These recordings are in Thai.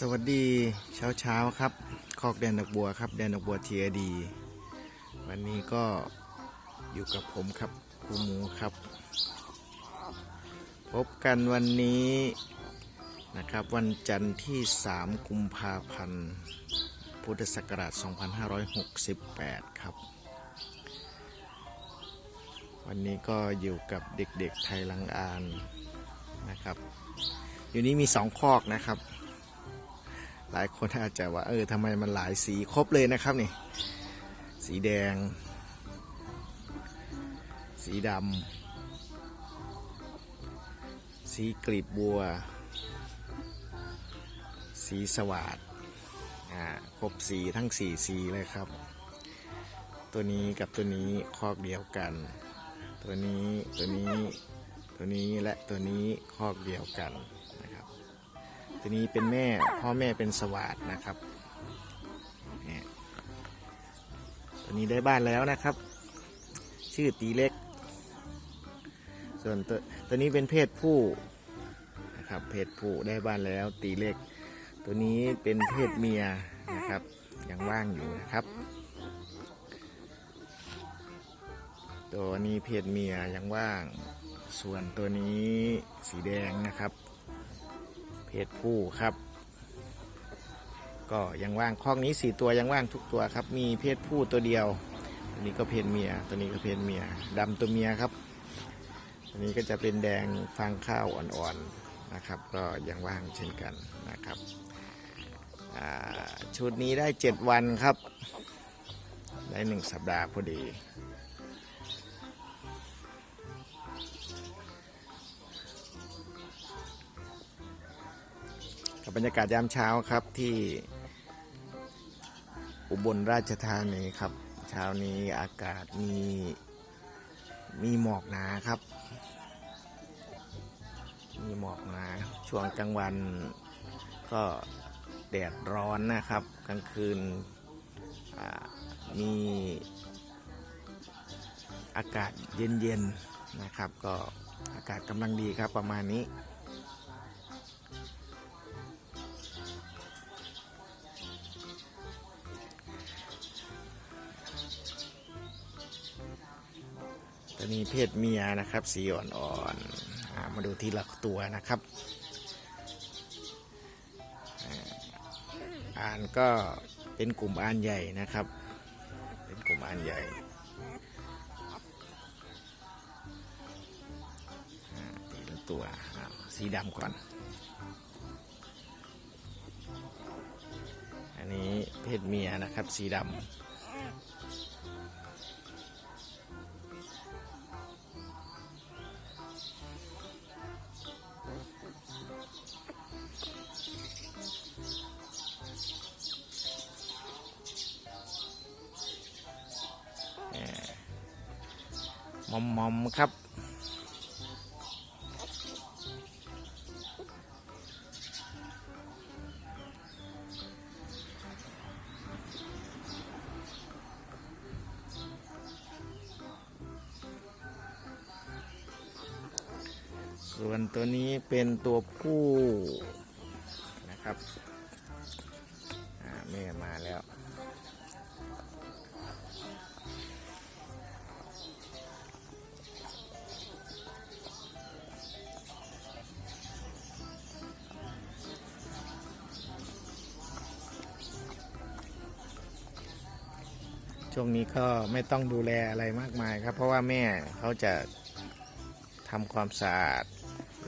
สวัสดีเช้าเช้าๆครับ คอกแดนดอกบัวครับ แดนดอกบัวทีดี วันนี้ก็อยู่กับผมครับครูหมูครับ พบกันวันนี้นะครับ วันจันทร์ที่ 3 กุมภาพันธ์ พุทธศักราช 2568 ครับ วันนี้ก็อยู่กับเด็กๆไทยลังอานนะครับ อยู่นี้มีสองคอกนะครับ หลายคนอาจจะว่าเออทำไมมันหลายสีครบเลยนะครับนี่ สีแดง สีดำสีกลีบบัว สีสวาดอ่าครบสีทั้งสี่สีเลยครับ ตัวนี้กับตัวนี้คอกเดียวกัน ตัวนี้ตัวนี้ตัวนี้และตัวนี้คอกเดียวกัน ตัวนี้เป็นแม่พ่อแม่เป็นสวาดนะครับเนี่ยตัวนี้ได้บ้านแล้วนะครับ ชื่อตีเล็ก ส่วนตัวตัวนี้เป็นเพศผู้นะครับเพศผู้ได้บ้านแล้วตีเล็ก ตัวนี้เป็นเพศเมียนะครับยังว่างอยู่นะครับ ตัวนี้เพศเมียยังว่าง ส่วนตัวนี้สีแดงนะครับ เพศผู้ครับ ก็ยังว่างคอกนี้สี่ตัวยังว่างทุกตัวครับ มีเพศผู้ตัวเดียว ตัวนี้ก็เพศเมีย ตัวนี้ก็เพศเมียดำตัวเมียครับ ตัวนี้ก็จะเป็นแดงฟางข้าวอ่อนๆนะครับ ก็ยังว่างเช่นกันนะครับชุดนี้ได้เจ็ดวันครับ ได้หนึ่งสัปดาห์พอดี บรรยากาศยามเช้าครับที่อุบลราชธานีครับ เช้านี้อากาศมีมีหมอกหนาครับ มีหมอกหนาช่วงกลางวันก็แดดร้อนนะครับ กลางคืนมีอากาศเย็นๆนะครับ ก็อากาศกำลังดีครับประมาณนี้ ตัวนี้เพศเมียนะครับ สีอ่อนๆมาดูทีละตัวนะครับ อ่านก็เป็นกลุ่มอ่านใหญ่นะครับ เป็นกลุ่มอ่านใหญ่ทีละตัวสีดำก่อน อันนี้เพศเมียนะครับ สีดำ มอมมอมครับ ส่วนตัวนี้เป็นตัวผู้นะครับ อ่าแม่มาแล้ว ช่วงนี้ก็ไม่ต้องดูแลอะไรมากมายครับ เพราะว่าแม่เขาจะทำความสะอาด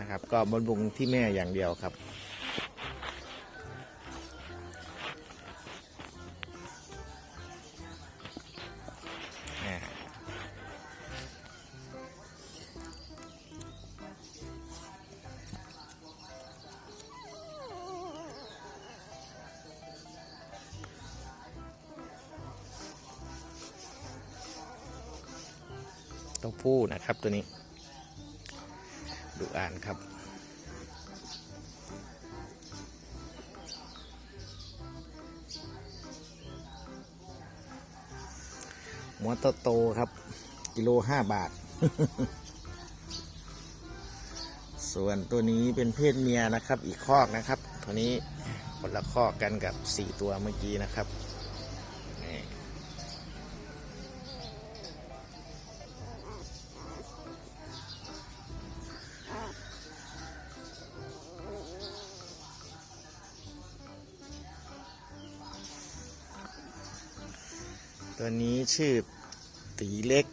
นะครับ ก็บำรุงที่แม่อย่างเดียวครับ ตัวผู้นะครับตัวนี้ดูอ่านครับ หัวโตๆครับ กิโลห้าบาท ส่วนตัวนี้เป็นเพศเมียนะครับ อีกคอกนะครับ ตัวนี้คนละข้อกันกับสี่ตัวเมื่อกี้นะครับ ตัวนี้ชื่อตีเล็ก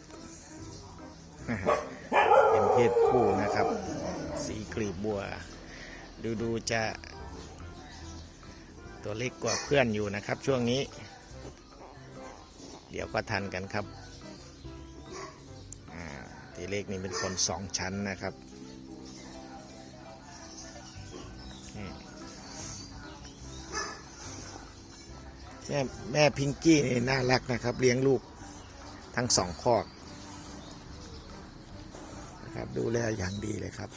เป็นเพศผู้นะครับ สีกลีบบัว ดูดูจะตัวเล็กกว่าเพื่อนอยู่นะครับ ช่วงนี้ เดี๋ยวก็ทันกันครับตีเล็กนี่เป็นคนสองชั้นนะครับ แม่แม่พิงกี้นี่น่ารักนะครับ เลี้ยงลูกทั้งสองคอกนะครับดูแลอย่างดีเลยครับ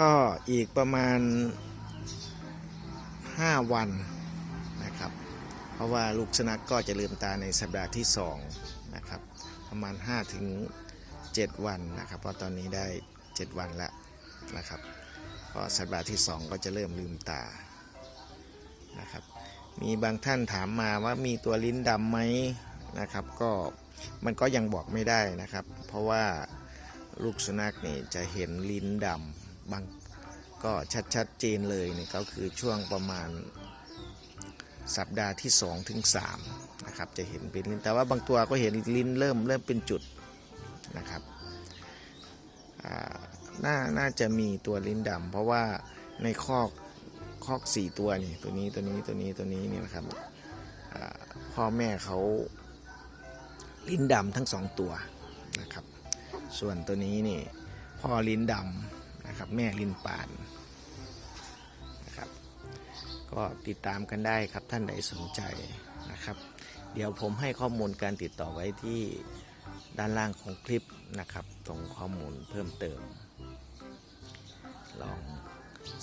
ก็อีกประมาณ 5 วันนะครับ เพราะว่าลูกสุนัขก็จะลืมตาในสัปดาห์ที่2นะครับประมาณ5ถึง7วันนะครับเพราะตอนนี้ได้ 7 วันแล้วนะครับก็สัปดาห์ที่ 2 ก็จะเริ่มลืมตานะครับมีบางท่านถามมาว่ามีตัวลิ้นดำไหมนะครับ ก็มันก็ยังบอกไม่ได้นะครับ เพราะว่าลูกสุนัขนี่จะเห็นลิ้นดำ บางก็ชัดชัดเจนเลยนี่ก็คือช่วงประมาณสัปดาห์ที่ 2 ถึง3นะครับจะเห็นเป็นลิ้นแต่ว่าบางตัวก็เห็นลิ้นเริ่มเริ่มเป็นจุดนะครับน่าน่าจะมีตัวลิ้นดำเพราะว่าในคอกคอกสี่ตัวนี่ตัวนี้ตัวนี้ตัวนี้ตัวนี้เนี่ยนะครับพ่อแม่เขาลิ้นดำทั้งสองตัวนะครับ ส่วนตัวนี้นี่พ่อลิ้นดำ นะครับ แม่ลินปานนะครับ ก็ติดตามกันได้ครับท่านใดสนใจนะครับ เดี๋ยวผมให้ข้อมูลการติดต่อไว้ที่ด้านล่างของคลิปนะครับ ตรงข้อมูลเพิ่มเติม ลอง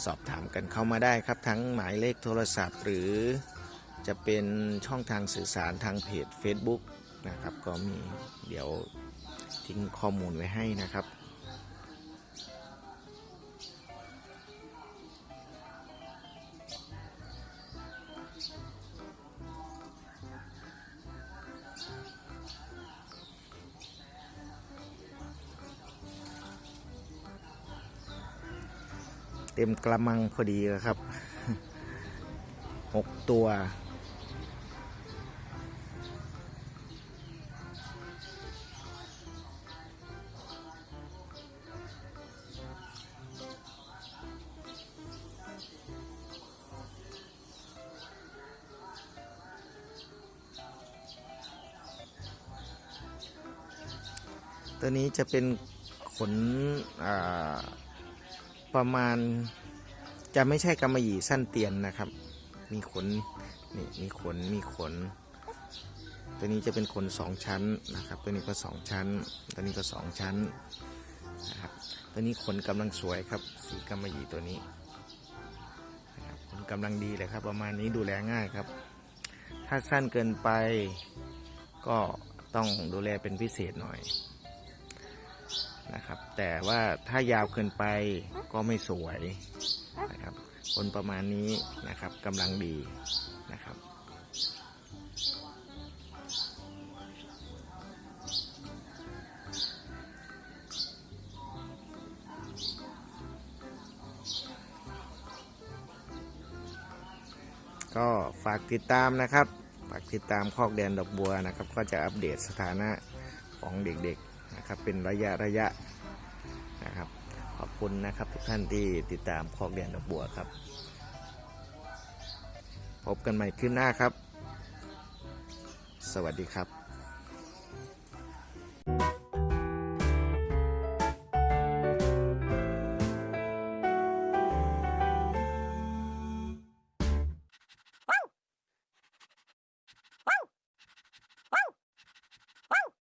สอบถามกันเข้ามาได้ครับ ทั้งหมายเลขโทรศัพท์หรือจะเป็นช่องทางสื่อสารทางเพจ Facebook นะครับ ก็มีเดี๋ยวทิ้งข้อมูลไว้ให้นะครับ เต็มกระมังพอดีครับหกตัว ตัวนี้จะเป็นขนอ่า ประมาณจะไม่ใช่กำมะหยี่สั้นเตียนนะครับ มีขนนี่มีขนมีขน ตัวนี้จะเป็นขนสองชั้นนะครับ ตัวนี้ก็สองชั้น ตัวนี้ก็สองชั้นนะครับตัวนี้ขนกำลังสวยครับ สีกำมะหยี่ตัวนี้นะครับขนกำลังดีเลยครับ ประมาณนี้ดูแลง่ายครับ ถ้าสั้นเกินไปก็ต้องดูแลเป็นพิเศษหน่อย แต่ว่าถ้ายาวเกินไปก็ไม่สวยนะครับคนประมาณนี้นะครับกำลังดีนะครับก็ฝากติดตามนะครับ ฝากติดตามคอกแดนดอกบัวนะครับ ก็จะอัปเดตสถานะของเด็กๆนะครับ เป็นระยะระยะนะครับขอบ คุณนะครับทุกท่านที่ติดตามคอกแดนดอกบัวครับ พบกันใหม่ขึ้นหน้าครับ สวัสดีครับ